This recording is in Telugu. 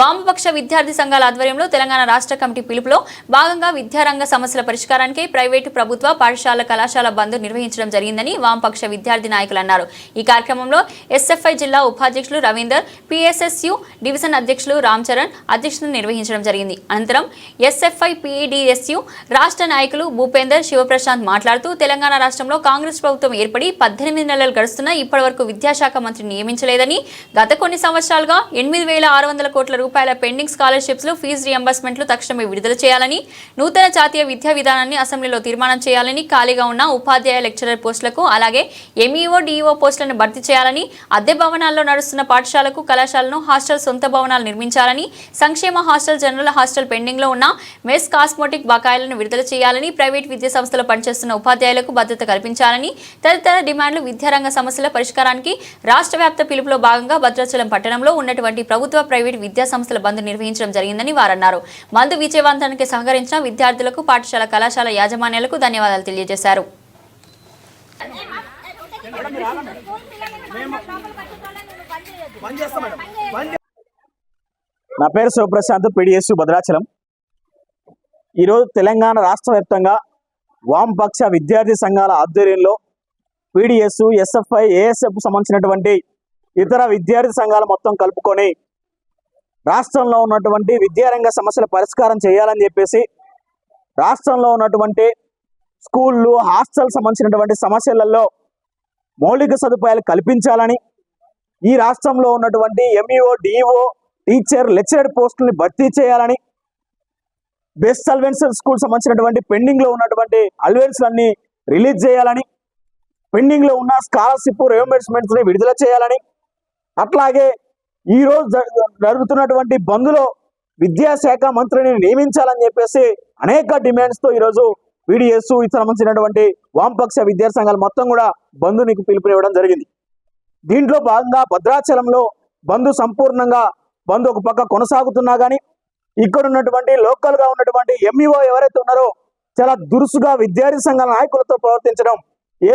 వామపక్ష విద్యార్థి సంఘాల ఆధ్వర్యంలో తెలంగాణ రాష్ట్ర కమిటీ పిలుపులో భాగంగా విద్యారంగ సమస్యల పరిష్కారానికి ప్రైవేటు ప్రభుత్వ పాఠశాల కళాశాల బంద్ నిర్వహించడం జరిగిందని వామపక్ష విద్యార్థి నాయకులు అన్నారు. ఈ కార్యక్రమంలో ఎస్ఎఫ్ఐ జిల్లా ఉపాధ్యక్షులు రవీందర్ పిఎస్ఎస్యు డివిజన్ అధ్యక్షులు రామ్ చరణ్ అధ్యక్షతను నిర్వహించడం జరిగింది. అనంతరం ఎస్ఎఫ్ఐ పిఈడిఎస్యు రాష్ట్ర నాయకులు భూపేందర్ శివప్రశాంత్ మాట్లాడుతూ తెలంగాణ రాష్ట్రంలో కాంగ్రెస్ ప్రభుత్వం ఏర్పడి పద్దెనిమిది నెలలు గడుస్తున్నా ఇప్పటివరకు విద్యాశాఖ మంత్రి నియమించలేదని గత కొన్ని సంవత్సరాలుగా ఎనిమిది వేల ఆరు వందల కోట్ల రూపాయల పెండింగ్ స్కాలర్షిప్స్ ఫీజు రియంబర్స్మెంట్లు తక్షణమే విడుదల చేయాలని నూతన జాతీయ విద్యా విధానాన్ని అసెంబ్లీలో తీర్మానం చేయాలని ఖాళీగా ఉన్న ఉపాధ్యాయ లెక్చరర్ పోస్టులకు అలాగే ఎంఈఓ డిఈఓ పోస్టులను భర్తీ చేయాలని అద్దె భవనాల్లో నడుస్తున్న పాఠశాలకు కళాశాలను హాస్టల్ సొంత భవనాలు నిర్మించాలని సంక్షేమ హాస్టల్ జనరల్ హాస్టల్ పెండింగ్లో ఉన్న మెస్ కాస్మోటిక్ బకాయిలను విడుదల చేయాలని ప్రైవేట్ విద్యా సంస్థలో పనిచేస్తున్న ఉపాధ్యాయులకు భద్రత కల్పించాలని తదితర డిమాండ్లు విద్యారంగ సమస్యల పరిష్కారానికి రాష్ట్ర వ్యాప్త పిలుపులో భాగంగా భద్రాచలం పట్టణంలో ఉన్నటువంటి ప్రభుత్వ ప్రైవేట్ విద్యా సంస్థల బంద్ నిర్వహించడం జరిగిందని వారన్నారు. బంద్ విజయవంతానికి సహకరించిన విద్యార్థులకు పాఠశాల కళాశాల యాజమాన్యాలకు ధన్యవాదాలు తెలియజేశారు. నా పేరు శివప్రశాంత్ పిడిఎస్ భద్రాచలం. ఈరోజు తెలంగాణ రాష్ట్ర వ్యాప్తంగా వామపక్ష విద్యార్థి సంఘాల ఆధ్వర్యంలో పీడిఎస్ ఎస్ఎఫ్ఐ ఏఎస్ఎఫ్ సంబంధించినటువంటి ఇతర విద్యార్థి సంఘాలు మొత్తం కలుపుకొని రాష్ట్రంలో ఉన్నటువంటి విద్యారంగ సమస్యల పరిష్కారం చేయాలని చెప్పేసి రాష్ట్రంలో ఉన్నటువంటి స్కూళ్ళు హాస్టల్ సంబంధించినటువంటి సమస్యలలో మౌలిక సదుపాయాలు కల్పించాలని ఈ రాష్ట్రంలో ఉన్నటువంటి ఎంఈఓ డిఈఓ టీచర్ లెక్చరర్ పోస్టుల్ని భర్తీ చేయాలని బెస్ట్ అల్వెన్సల్ స్కూల్ సంబంధించినటువంటి పెండింగ్లో ఉన్నటువంటి అల్వెన్స్లన్నీ రిలీజ్ చేయాలని పెండింగ్లో ఉన్న స్కాలర్షిప్ రియంబర్స్మెంట్స్ని విడుదల చేయాలని అట్లాగే ఈ రోజు జరుగుతున్నటువంటి బంద్లో విద్యాశాఖ మంత్రిని నియమించాలని చెప్పేసి అనేక డిమాండ్స్తో ఈరోజు పీడిఎస్ సంబంధించినటువంటి వామపక్ష విద్యా సంఘాలు మొత్తం కూడా బంధునికి పిలుపునివ్వడం జరిగింది. దీంట్లో భాగంగా భద్రాచలంలో బంధు సంపూర్ణంగా బంధు ఒక పక్క కొనసాగుతున్నా కానీ ఇక్కడ ఉన్నటువంటి లోకల్గా ఉన్నటువంటి ఎంఈఓ ఎవరైతే ఉన్నారో చాలా దురుసుగా విద్యార్థి సంఘాల నాయకులతో ప్రవర్తించడం